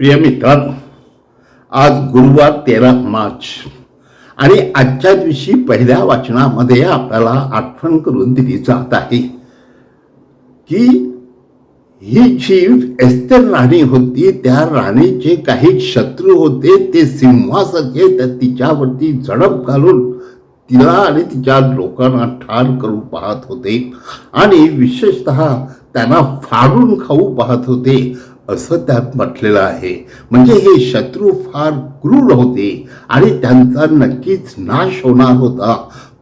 प्रिय मित्रांनो आज गुरुवार तेरा मार्च आणि आजच्या दिवशी पहिल्या वाचनामध्ये आपल्याला आठवण करून दिली जात आहे की ही जी एस्तर राणी होती त्या राणीचे काही शत्रू होते ते सिंहासारखे तर तिच्यावरती झडप घालून तिला आणि तिच्या लोकांना ठार करू पाहत होते आणि विशेषत त्यांना फाडून खाऊ पाहत होते. असं त्यात म्हटलेलं आहे. म्हणजे हे शत्रू फार क्रूर होते आणि त्यांचा नक्कीच नाश होणार होता.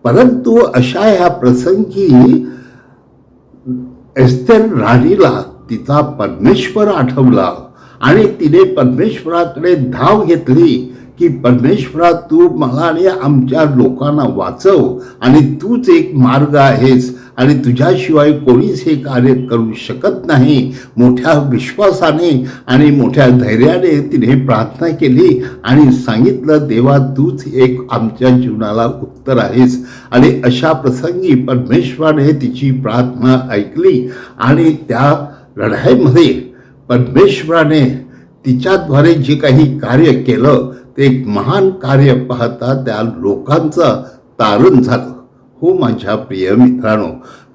परंतु अशा ह्या प्रसंगी एस्तर राणीला तिचा परमेश्वर आठवला आणि तिने परमेश्वराकडे धाव घेतली. की परमेश्वरा तू मला आणि आमच्या लोकांना वाचव आणि तूच एक मार्ग आहेस आणि तुझ्याशिवाय कोणीच हे कार्य करू शकत नाही. मोठ्या विश्वासाने आणि मोठ्या धैर्याने तिने प्रार्थना केली आणि सांगितलं देवा तूच एक आमच्या जीवनाला उत्तर आहेस. आणि अशा प्रसंगी परमेश्वराने तिची प्रार्थना ऐकली आणि त्या लढाईमध्ये परमेश्वराने तिच्याद्वारे जे काही कार्य केलं ते एक महान कार्य पाहता त्या लोकांचं तारण झालं. हो माझ्या प्रिय मित्रांनो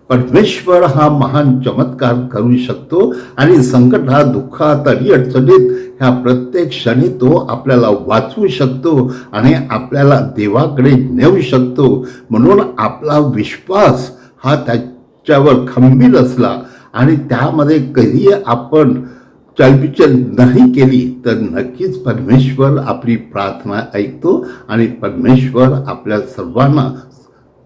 परमेश्वर हा महान चमत्कार करू शकतो आणि संकटात दुःखात आणि अडचणीत ह्या प्रत्येक क्षणी तो आपल्याला वाचवू शकतो आणि आपल्याला देवाकडे नेऊ शकतो. म्हणून आपला विश्वास हा त्याच्यावर खंबीर असला आणि त्यामध्ये कधी आपण चलबिचल नाही केली तर नक्कीच परमेश्वर आपली प्रार्थना ऐकतो आणि परमेश्वर आपल्या सर्वांना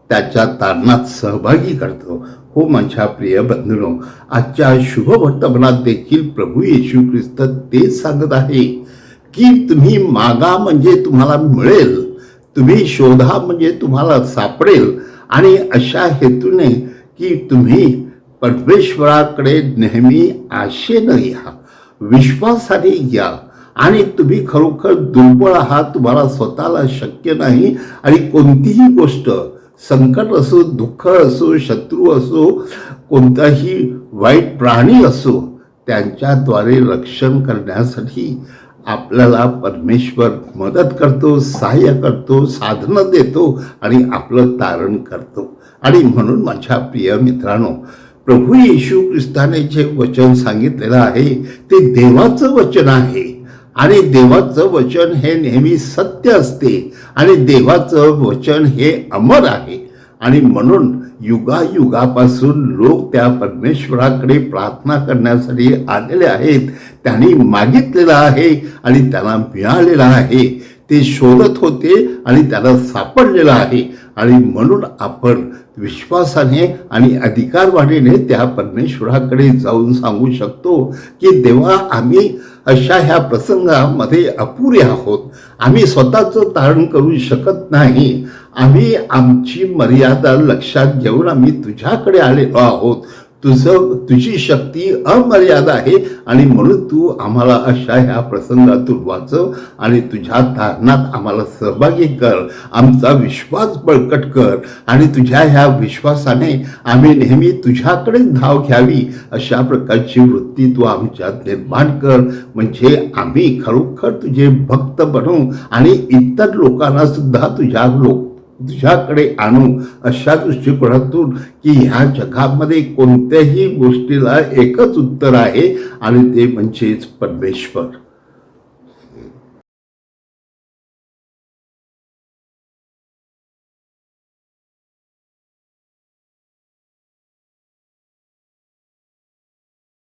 त्याच्या तारणात सहभागी करतो. हो माझ्या प्रिय बंधुनो आजच्या शुभ वर्तमानात देखील प्रभू येशू ख्रिस्त तेच सांगत आहे की तुम्ही मागा म्हणजे तुम्हाला मिळेल तुम्ही शोधा म्हणजे तुम्हाला सापडेल आणि अशा हेतूने की तुम्ही परमेश्वराकडे नेहमी आशेनं या. विश्वासाने या. आणि तुम्ही खरोखर दुर्बळ आहात तुम्हाला स्वतःला शक्य नाही. आणि कोणतीही गोष्ट संकट असो दुःख असो शत्रू असो कोणताही वाईट प्राणी असो त्यांच्याद्वारे रक्षण करण्यासाठी आपल्याला परमेश्वर मदत करतो सहाय्य करतो साधनं देतो आणि आपलं तारण करतो. आणि म्हणून माझ्या प्रिय मित्रांनो प्रभू येशू ख्रिस्ताने जे वचन सांगितलेलं आहे ते देवाचं वचन आहे. आणि देवाचं वचन हे नेहमी सत्य असते आणि देवाचं वचन हे अमर आहे. आणि म्हणून युगायुगापासून लोक त्या परमेश्वराकडे प्रार्थना करण्यासाठी आलेले आहेत. त्यांनी मागितलेलं आहे आणि त्यांना मिळालेलं आहे. ते शोधत होते आणि त्याला सापडलेलं आहे. आणि म्हणून आपण विश्वासाने आणि अधिकारवाणीने त्या परमेश्वराकडे जाऊन सांगू शकतो की देवा आम्ही अशा ह्या प्रसंगामध्ये अपुरे आहोत. आम्ही स्वतःचं तारण करू शकत नाही. आम्ही आमची मर्यादा लक्षात घेऊन आम्ही तुझ्याकडे आलेलो आहोत. तुझं तुझी शक्ती अमर्याद आहे आणि म्हणून तू आम्हाला अशा ह्या प्रसंगातून वाचव आणि तुझ्या धारणात आम्हाला सहभागी कर. आमचा विश्वास बळकट कर आणि तुझ्या ह्या विश्वासाने आम्ही नेहमी तुझ्याकडे धाव घ्यावी. अशा प्रकारची वृत्ती तू आमच्यात निर्माण कर. म्हणजे आम्ही खरोखर तुझे भक्त बनू आणि इतर लोकांना सुद्धा तुझ्या लोक तुझ्याकडे आणू अशा दृष्टिकोनातून की ह्या जगामध्ये कोणत्याही गोष्टीला एकच उत्तर आहे आणि ते म्हणजेच परमेश्वर.